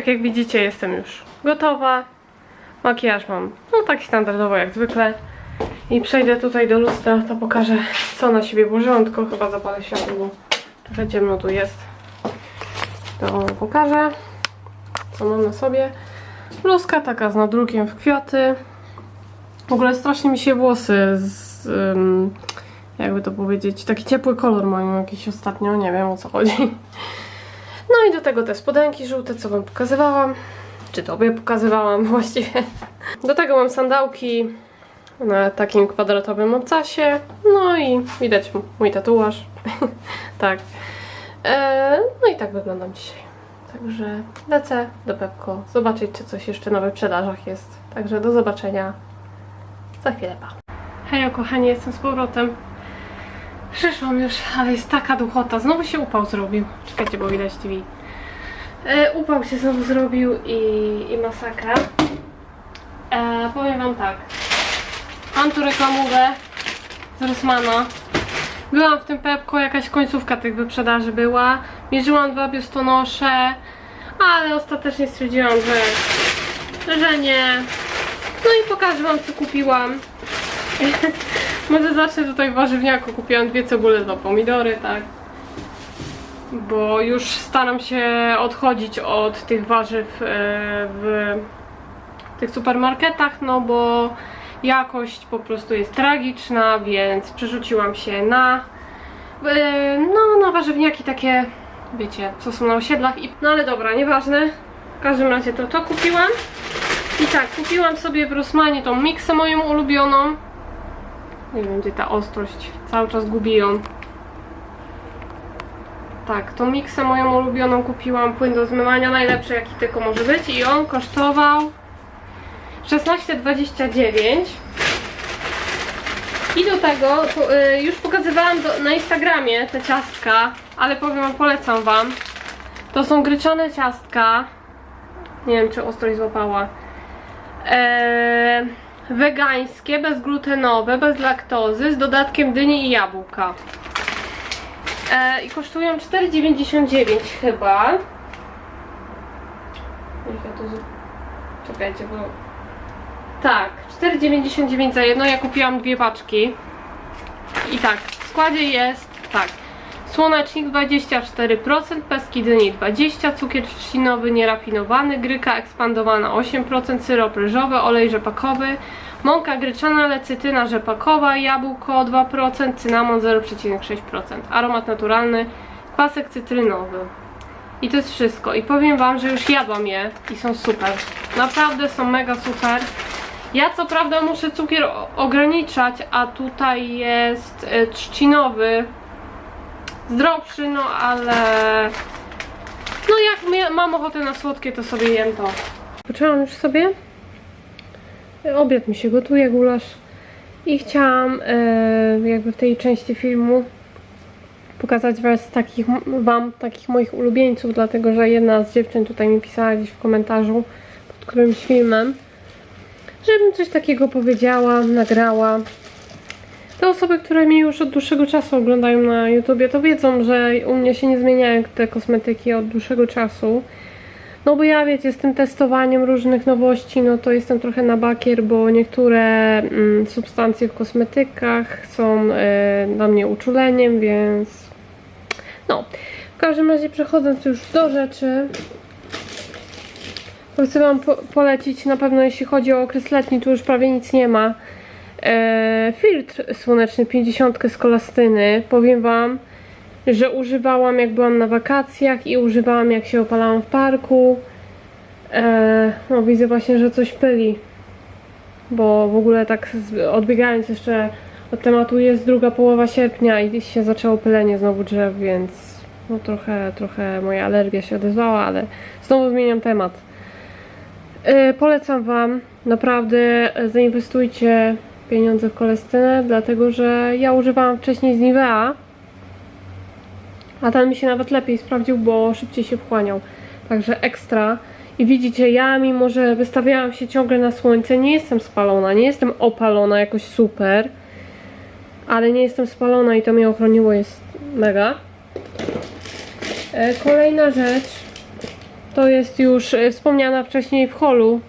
Tak jak widzicie, jestem już gotowa. Makijaż mam, no taki standardowo jak zwykle. I przejdę tutaj do lustra, to pokażę co na siebie włożyłam, tylko chyba zapalę światło, bo trochę ciemno tu jest. To pokażę, co mam na sobie. Bluzka taka z nadrukiem w kwiaty. W ogóle strasznie mi się włosy z, ym, jakby to powiedzieć, taki ciepły kolor mają jakiś ostatnio, nie wiem o co chodzi. No i do tego te spodenki żółte, co wam pokazywałam. Czy tobie pokazywałam właściwie. Do tego mam sandałki na takim kwadratowym obcasie. No i widać mój tatuaż. tak. E, no i tak wyglądam dzisiaj. Także lecę do Pepko zobaczyć, czy coś jeszcze na wyprzedażach jest. Także do zobaczenia za chwilę. Pa. Hej, kochani, jestem z powrotem. Przyszłam już, ale jest taka duchota. Znowu się upał zrobił. Czekajcie, bo widać TV. E, upał się znowu zrobił i, i masakra. E, powiem wam tak. Mam tu reklamówę z Rossmana. Byłam w tym Pepko, jakaś końcówka tych wyprzedaży była. Mierzyłam dwa biustonosze, ale ostatecznie stwierdziłam, że, że nie. No i pokażę wam co kupiłam. Może zacznę tutaj w warzywniaku. Kupiłam dwie cebule, dwa pomidory, tak. Bo już staram się odchodzić od tych warzyw e, w tych supermarketach, no bo jakość po prostu jest tragiczna, więc przerzuciłam się na e, no na warzywniaki takie, wiecie, co są na osiedlach i no ale dobra, nieważne. W każdym razie to to kupiłam. I tak, kupiłam sobie w Rossmanie tą miksę moją ulubioną. Nie wiem, gdzie ta ostrość. Cały czas gubi ją. Tak, tą miksę moją ulubioną kupiłam. Płyn do zmywania, najlepszy jaki tylko może być. I on kosztował 16,29. I do tego, y, już pokazywałam do, na Instagramie te ciastka, ale powiem polecam wam. To są gryczane ciastka. Nie wiem, czy ostrość złapała. Eee, wegańskie, bezglutenowe, bez laktozy, z dodatkiem dyni i jabłka. Eee, I kosztują 4,99 chyba. To Czekajcie, bo... Tak, 4,99 za jedno. Ja kupiłam dwie paczki. I tak, w składzie jest tak. Słonecznik 24%, peski dyni 20%, cukier trzcinowy nierafinowany, gryka ekspandowana 8%, syrop ryżowy, olej rzepakowy, mąka gryczana, lecytyna rzepakowa, jabłko 2%, cynamon 0,6%, aromat naturalny, kwasek cytrynowy. I to jest wszystko. I powiem wam, że już jadłam je i są super. Naprawdę są mega super. Ja co prawda muszę cukier ograniczać, a tutaj jest e, trzcinowy, zdrowszy, no ale no jak mam ochotę na słodkie, to sobie jem to. Poczęłam już sobie. Obiad mi się gotuje, gulasz. I chciałam e, jakby w tej części filmu pokazać was takich, wam takich moich ulubieńców, dlatego że jedna z dziewczyn tutaj mi pisała gdzieś w komentarzu pod którymś filmem, żebym coś takiego powiedziała, nagrała. Te osoby, które mnie już od dłuższego czasu oglądają na YouTubie, to wiedzą, że u mnie się nie zmieniają te kosmetyki od dłuższego czasu. No bo ja wiecie, z tym testowaniem różnych nowości, no to jestem trochę na bakier, bo niektóre mm, substancje w kosmetykach są e, dla mnie uczuleniem, więc no. W każdym razie przechodząc już do rzeczy, to chcę Wam po polecić na pewno jeśli chodzi o okres letni, tu już prawie nic nie ma. E, filtr słoneczny 50 z kolastyny. Powiem Wam, że używałam jak byłam na wakacjach i używałam jak się opalałam w parku. E, no widzę właśnie, że coś pyli. Bo w ogóle tak odbiegając jeszcze od tematu jest druga połowa sierpnia i się zaczęło pylenie znowu drzew, więc no trochę, trochę moja alergia się odezwała, ale znowu zmieniam temat. E, polecam Wam, naprawdę e, zainwestujcie pieniądze w kolestynę, dlatego że ja używałam wcześniej z Nivea, a ten mi się nawet lepiej sprawdził, bo szybciej się wchłaniał. Także ekstra. I widzicie, ja mimo, że wystawiałam się ciągle na słońce, nie jestem spalona, nie jestem opalona jakoś super, ale nie jestem spalona i to mnie ochroniło, jest mega. E, Kolejna rzecz, To jest już e, wspomniana wcześniej w holu,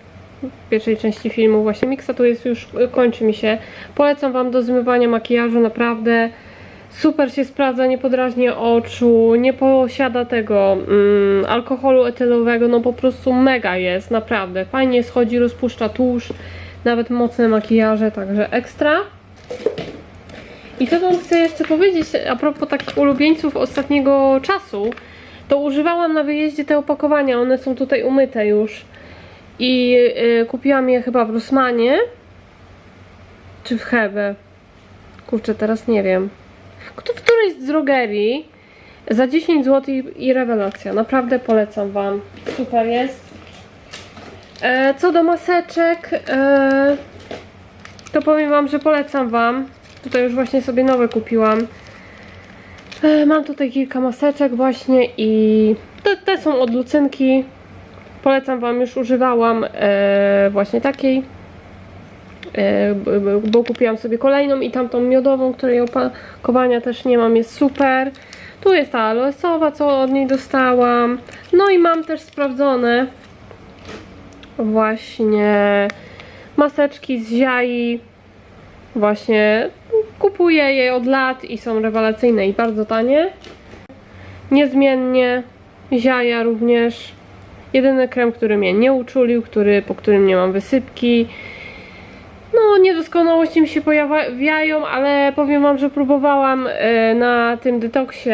w pierwszej części filmu właśnie miksa, to jest już, e, kończy mi się. Polecam Wam do zmywania makijażu, naprawdę super się sprawdza, nie podrażnia oczu, nie posiada tego mm, alkoholu etylowego, no po prostu mega jest, naprawdę. Fajnie schodzi, rozpuszcza tłuszcz, nawet mocne makijaże, także ekstra. I co Wam chcę jeszcze powiedzieć a propos takich ulubieńców ostatniego czasu, to używałam na wyjeździe te opakowania, one są tutaj umyte już. I y, kupiłam je chyba w Rossmanie, czy w Hebe. Kurczę, teraz nie wiem. Kto w którejś z drogerii za 10 zł i, i rewelacja. Naprawdę polecam Wam. Super jest. E, co do maseczek, e, to powiem Wam, że polecam Wam. Tutaj już właśnie sobie nowe kupiłam. E, Mam tutaj kilka maseczek właśnie i te, te są od Lucynki. Polecam Wam, już używałam e, właśnie takiej. E, bo kupiłam sobie kolejną i tamtą miodową, której opakowania też nie mam, jest super. Tu jest ta aloesowa, co od niej dostałam. No i mam też sprawdzone właśnie maseczki z ziai. Właśnie kupuję je od lat i są rewelacyjne i bardzo tanie. Niezmiennie ziaja również. Jedyny krem, który mnie nie uczulił, który, po którym nie mam wysypki. No, niedoskonałości mi się pojawiają, ale powiem Wam, że próbowałam e, na tym detoksie,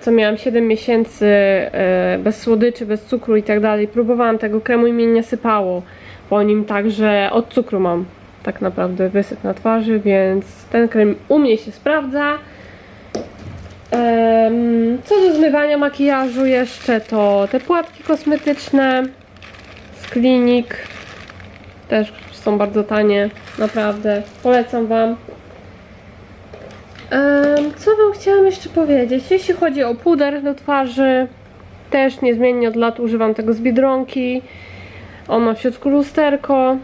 co miałam 7 miesięcy, e, bez słodyczy, bez cukru i tak dalej. Próbowałam tego kremu i mnie nie sypało po nim, także od cukru mam tak naprawdę wysyp na twarzy, więc ten krem u mnie się sprawdza. Co do zmywania makijażu jeszcze, to te płatki kosmetyczne z klinik też są bardzo tanie, naprawdę. Polecam Wam. Co Wam chciałam jeszcze powiedzieć? Jeśli chodzi o puder do twarzy, też niezmiennie od lat używam tego z Biedronki. On ma w środku lusterko.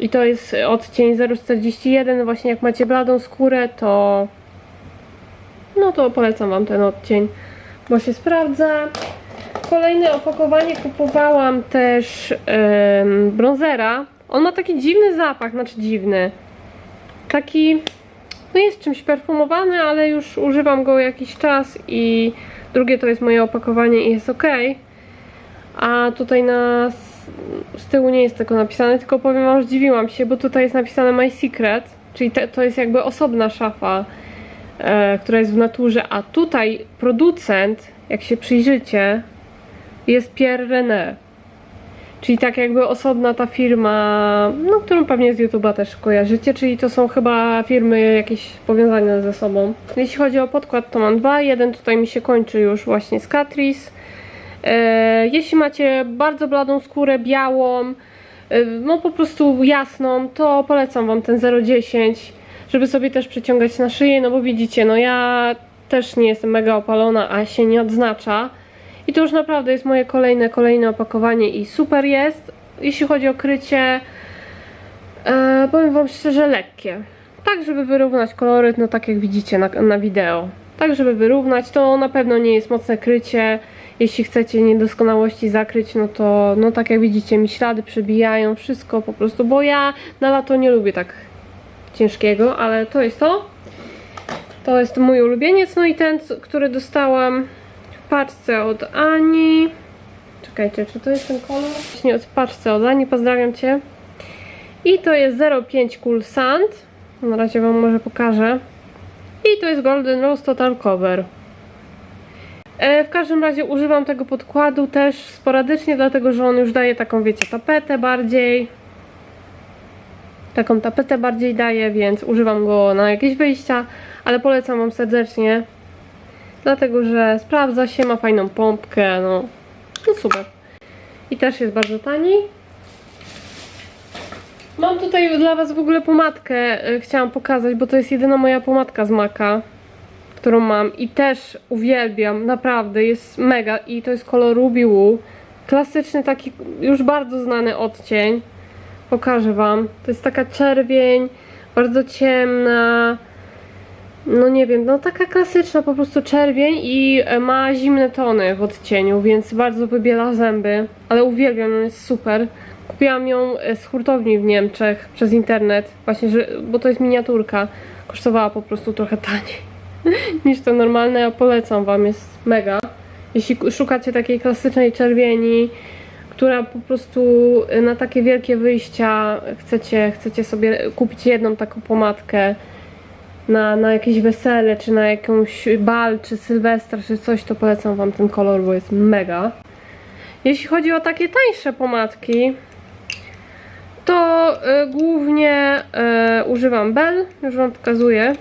I to jest odcień 041. Właśnie jak macie bladą skórę, to no to polecam Wam ten odcień, bo się sprawdza. Kolejne opakowanie kupowałam też em, bronzera. On ma taki dziwny zapach, znaczy dziwny. Taki, no jest czymś perfumowany, ale już używam go jakiś czas i drugie to jest moje opakowanie i jest ok. A tutaj na z tyłu nie jest tego napisane, tylko powiem wam, że zdziwiłam się, bo tutaj jest napisane My Secret, czyli te, to jest jakby osobna szafa, która jest w naturze, a tutaj producent, jak się przyjrzycie, jest Pierre René. Czyli tak jakby osobna ta firma, no którą pewnie z YouTube'a też kojarzycie, czyli to są chyba firmy jakieś powiązane ze sobą. Jeśli chodzi o podkład, to mam dwa. Jeden tutaj mi się kończy już właśnie z Catrice. E, Jeśli macie bardzo bladą skórę, białą, e, no po prostu jasną, to polecam Wam ten 010, żeby sobie też przeciągać na szyję, no bo widzicie, no ja też nie jestem mega opalona, a się nie odznacza. I to już naprawdę jest moje kolejne, kolejne opakowanie i super jest. Jeśli chodzi o krycie, e, powiem Wam szczerze, lekkie. Tak, żeby wyrównać koloryt, no tak jak widzicie na, na wideo. Tak, żeby wyrównać, to na pewno nie jest mocne krycie. Jeśli chcecie niedoskonałości zakryć, no to no tak jak widzicie, mi ślady przebijają, wszystko po prostu, bo ja na lato nie lubię tak ciężkiego, ale to jest to. To jest mój ulubieniec, no i ten, który dostałam w paczce od Ani. Czekajcie, czy to jest ten kolor? Właśnie od paczce od Ani, pozdrawiam Cię. I to jest 05 Cool Sand. Na razie Wam może pokażę. I to jest Golden Rose Total Cover. E, W każdym razie używam tego podkładu też sporadycznie, dlatego że on już daje taką, wiecie, tapetę bardziej. Taką tapetę bardziej daje, więc używam go na jakieś wyjścia, ale polecam Wam serdecznie. Dlatego, że sprawdza się, ma fajną pompkę, no, no super. I też jest bardzo tani. Mam tutaj dla Was w ogóle pomadkę, e, chciałam pokazać, bo to jest jedyna moja pomadka z Maka którą mam i też uwielbiam, naprawdę jest mega i to jest kolor Ruby Woo. Klasyczny taki już bardzo znany odcień. Pokażę wam. To jest taka czerwień, bardzo ciemna. no nie wiem, no taka klasyczna po prostu czerwień i e, ma zimne tony w odcieniu, więc bardzo wybiela zęby, ale uwielbiam, ją jest super. Kupiłam ją e, z hurtowni w Niemczech przez internet, właśnie, że, bo to jest miniaturka. Kosztowała po prostu trochę taniej niż to normalne, ja polecam wam, jest mega. Jeśli szukacie takiej klasycznej czerwieni, która po prostu y, na takie wielkie wyjścia chcecie, chcecie sobie kupić jedną taką pomadkę na, na jakieś wesele, czy na jakąś bal, czy sylwestra, czy coś, to polecam wam ten kolor, bo jest mega. Jeśli chodzi o takie tańsze pomadki, to y, głównie y, używam Bell, już wam pokazuję.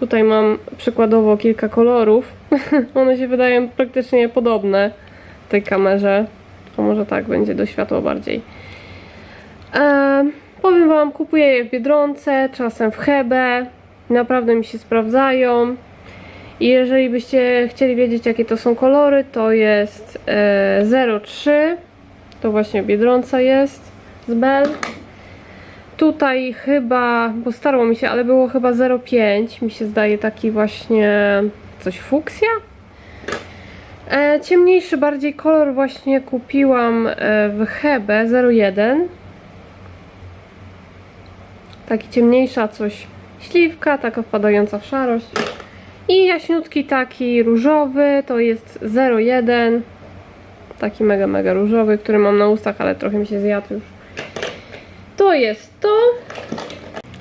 Tutaj mam przykładowo kilka kolorów. One się wydają praktycznie podobne tej kamerze. To może tak będzie do światła bardziej. Em, powiem Wam, kupuję je w Biedronce, czasem w Hebe. Naprawdę mi się sprawdzają. I jeżeli byście chcieli wiedzieć, jakie to są kolory, to jest e, 03. To właśnie w Biedronce jest z Bell. Tutaj chyba, bo starło mi się, ale było chyba 05, mi się zdaje taki właśnie coś fuksja. E, ciemniejszy bardziej kolor właśnie kupiłam e, w Hebe 01. Taki ciemniejsza coś śliwka, taka wpadająca w szarość. I jaśniutki taki różowy, to jest 01. Taki mega, mega różowy, który mam na ustach, ale trochę mi się zjadł już. To jest to.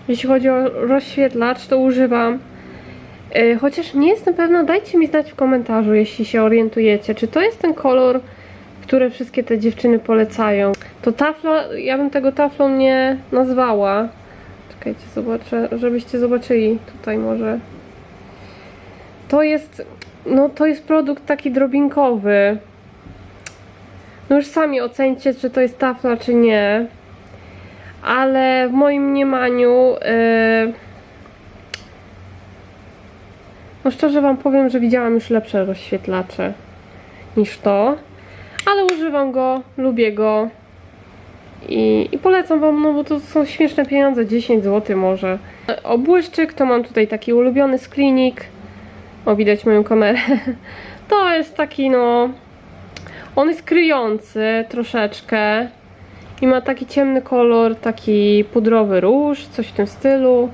Jeśli chodzi o rozświetlacz, to używam. Yy, chociaż nie jestem pewna, dajcie mi znać w komentarzu, jeśli się orientujecie, czy to jest ten kolor, który wszystkie te dziewczyny polecają. To tafla, ja bym tego taflą nie nazwała. Czekajcie, zobaczę, żebyście zobaczyli tutaj może. To jest, no to jest produkt taki drobinkowy. No już sami ocencie, czy to jest tafla, czy nie ale w moim mniemaniu yy, no szczerze wam powiem, że widziałam już lepsze rozświetlacze niż to, ale używam go, lubię go i, i polecam wam, no bo to są śmieszne pieniądze, 10 zł może. Obłyszczyk to mam tutaj taki ulubiony z klinik. O, widać moją kamerę. To jest taki no, on jest kryjący troszeczkę, i ma taki ciemny kolor, taki pudrowy róż, coś w tym stylu.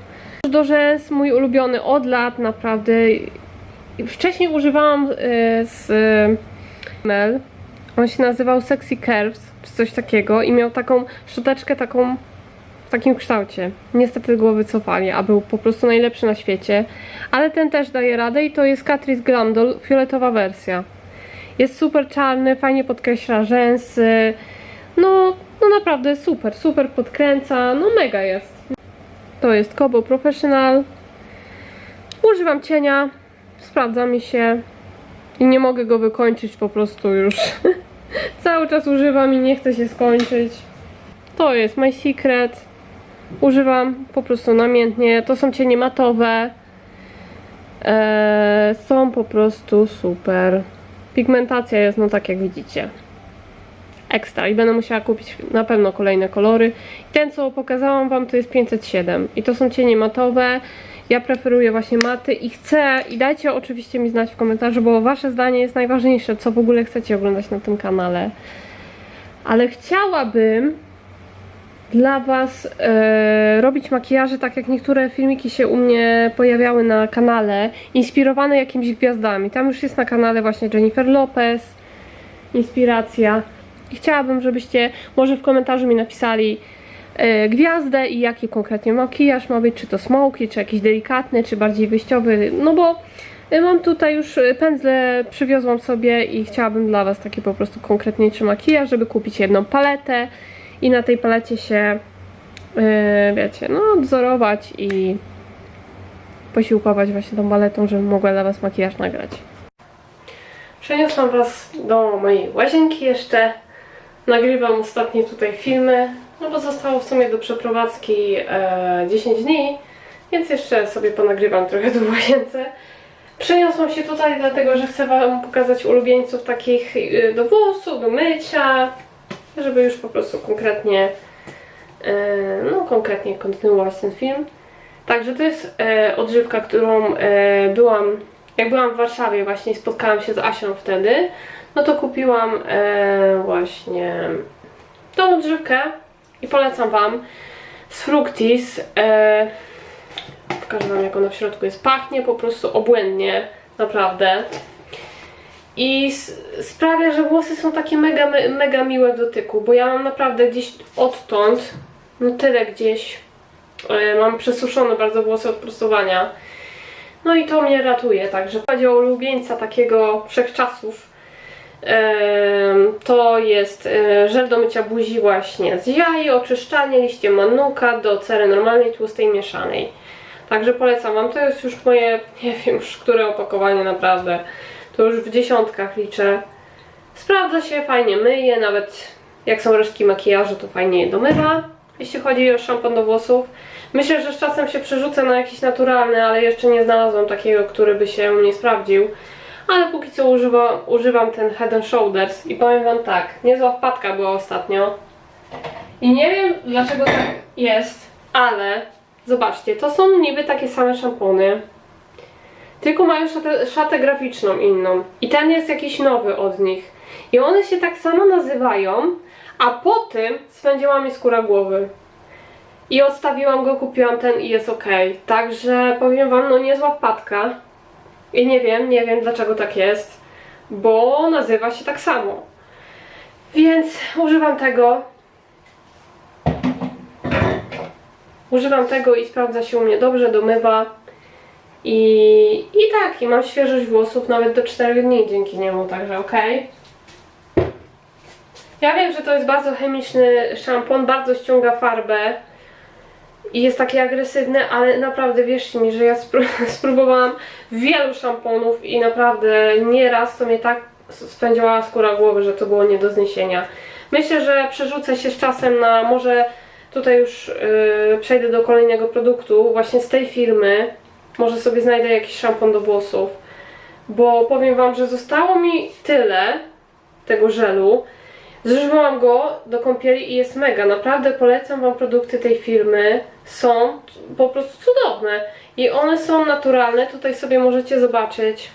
Do rzęs mój ulubiony od lat, naprawdę. Wcześniej używałam y, z Mel. On się nazywał Sexy Curves, czy coś takiego i miał taką szczoteczkę taką w takim kształcie. Niestety go wycofali, a był po prostu najlepszy na świecie. Ale ten też daje radę i to jest Catrice Glam Doll, fioletowa wersja. Jest super czarny, fajnie podkreśla rzęsy. No, no naprawdę super, super podkręca, no mega jest. To jest Kobo Professional. Używam cienia, sprawdza mi się i nie mogę go wykończyć po prostu już. Cały czas używam i nie chcę się skończyć. To jest My Secret. Używam po prostu namiętnie. To są cienie matowe. Eee, są po prostu super. Pigmentacja jest no tak jak widzicie ekstra i będę musiała kupić na pewno kolejne kolory. Ten, co pokazałam Wam, to jest 507 i to są cienie matowe. Ja preferuję właśnie maty i chcę, i dajcie oczywiście mi znać w komentarzu, bo Wasze zdanie jest najważniejsze, co w ogóle chcecie oglądać na tym kanale. Ale chciałabym dla Was e, robić makijaże, tak jak niektóre filmiki się u mnie pojawiały na kanale, inspirowane jakimiś gwiazdami. Tam już jest na kanale właśnie Jennifer Lopez, inspiracja. Chciałabym, żebyście może w komentarzu mi napisali e, gwiazdę i jaki konkretnie makijaż ma być, czy to smoky, czy jakiś delikatny, czy bardziej wyjściowy, no bo e, mam tutaj już e, pędzle, przywiozłam sobie i chciałabym dla Was taki po prostu konkretniejszy makijaż, żeby kupić jedną paletę i na tej palecie się, e, wiecie, no wzorować i posiłkować właśnie tą paletą, żebym mogła dla Was makijaż nagrać. Przeniosłam Was do mojej łazienki jeszcze. Nagrywam ostatnie tutaj filmy, no bo zostało w sumie do przeprowadzki e, 10 dni, więc jeszcze sobie ponagrywam trochę tu łazience. Przeniosłam się tutaj dlatego, że chcę Wam pokazać ulubieńców takich e, do włosów, do mycia, żeby już po prostu konkretnie, e, no konkretnie kontynuować ten film. Także to jest e, odżywka, którą byłam, jak byłam w Warszawie właśnie spotkałam się z Asią wtedy, no to kupiłam e, właśnie tą odżywkę i polecam Wam z Fructis. E, pokażę Wam jak ona w środku jest. Pachnie po prostu obłędnie, naprawdę. I sprawia, że włosy są takie mega, me- mega miłe w dotyku, bo ja mam naprawdę gdzieś odtąd, no tyle gdzieś, e, mam przesuszone bardzo włosy od prostowania. No i to mnie ratuje, także chodzi o ulubieńca takiego wszechczasów. To jest e, żel do mycia buzi właśnie z jaj, oczyszczanie liście manuka do cery normalnej, tłustej, mieszanej. Także polecam Wam, to jest już moje, nie wiem już które opakowanie naprawdę, to już w dziesiątkach liczę. Sprawdza się, fajnie myje, nawet jak są resztki makijażu, to fajnie je domywa, jeśli chodzi o szampon do włosów. Myślę, że z czasem się przerzucę na jakiś naturalny, ale jeszcze nie znalazłam takiego, który by się mnie sprawdził. Ale póki co używa, używam ten Head and Shoulders i powiem Wam tak, niezła wpadka była ostatnio. I nie wiem dlaczego tak jest, ale zobaczcie, to są niby takie same szampony. Tylko mają szatę, szatę graficzną inną. I ten jest jakiś nowy od nich. I one się tak samo nazywają, a po tym spędziła mi skóra głowy. I odstawiłam go, kupiłam ten i jest ok. Także powiem wam, no niezła wpadka. I nie wiem, nie wiem dlaczego tak jest, bo nazywa się tak samo. Więc używam tego. Używam tego i sprawdza się u mnie dobrze, domywa. I, I tak, i mam świeżość włosów nawet do 4 dni dzięki niemu, także okej. Ja wiem, że to jest bardzo chemiczny szampon, bardzo ściąga farbę i jest taki agresywny, ale naprawdę wierzcie mi, że ja spró- spróbowałam wielu szamponów i naprawdę nieraz to mnie tak spędziła skóra głowy, że to było nie do zniesienia. Myślę, że przerzucę się z czasem na może tutaj już yy, przejdę do kolejnego produktu właśnie z tej firmy. Może sobie znajdę jakiś szampon do włosów. Bo powiem Wam, że zostało mi tyle tego żelu. Zużywałam go do kąpieli i jest mega. Naprawdę polecam Wam produkty tej firmy. Są po prostu cudowne. I one są naturalne. Tutaj sobie możecie zobaczyć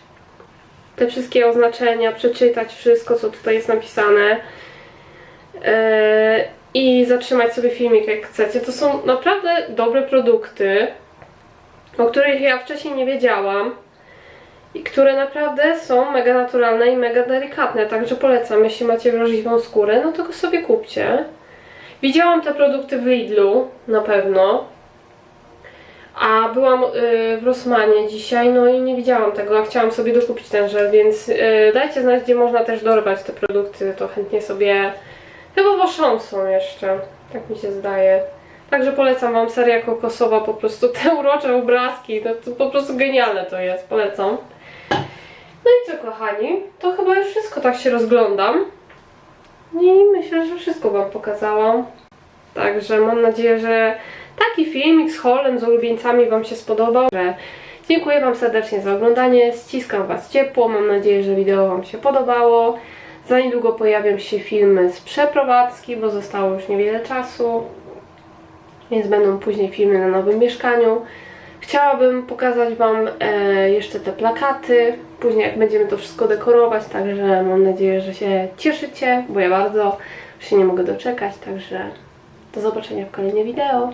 te wszystkie oznaczenia, przeczytać wszystko, co tutaj jest napisane. Eee, I zatrzymać sobie filmik, jak chcecie. To są naprawdę dobre produkty, o których ja wcześniej nie wiedziałam. Które naprawdę są mega naturalne i mega delikatne, także polecam, jeśli macie wrażliwą skórę, no to go sobie kupcie. Widziałam te produkty w Lidlu, na pewno. A byłam y, w Rossmanie dzisiaj, no i nie widziałam tego, a chciałam sobie dokupić ten żel, więc y, dajcie znać, gdzie można też dorwać te produkty, to chętnie sobie... Chyba w Auchan są jeszcze, tak mi się zdaje. Także polecam Wam seria kokosowa, po prostu te urocze obrazki, to po prostu genialne to jest, polecam. No i co kochani, to chyba już wszystko tak się rozglądam. I myślę, że wszystko Wam pokazałam. Także mam nadzieję, że taki filmik z holem, z ulubieńcami Wam się spodobał. Że dziękuję Wam serdecznie za oglądanie, ściskam Was ciepło, mam nadzieję, że wideo Wam się podobało. Za niedługo pojawią się filmy z przeprowadzki, bo zostało już niewiele czasu. Więc będą później filmy na nowym mieszkaniu. Chciałabym pokazać Wam e, jeszcze te plakaty, później jak będziemy to wszystko dekorować, także mam nadzieję, że się cieszycie, bo ja bardzo się nie mogę doczekać, także do zobaczenia w kolejnym wideo.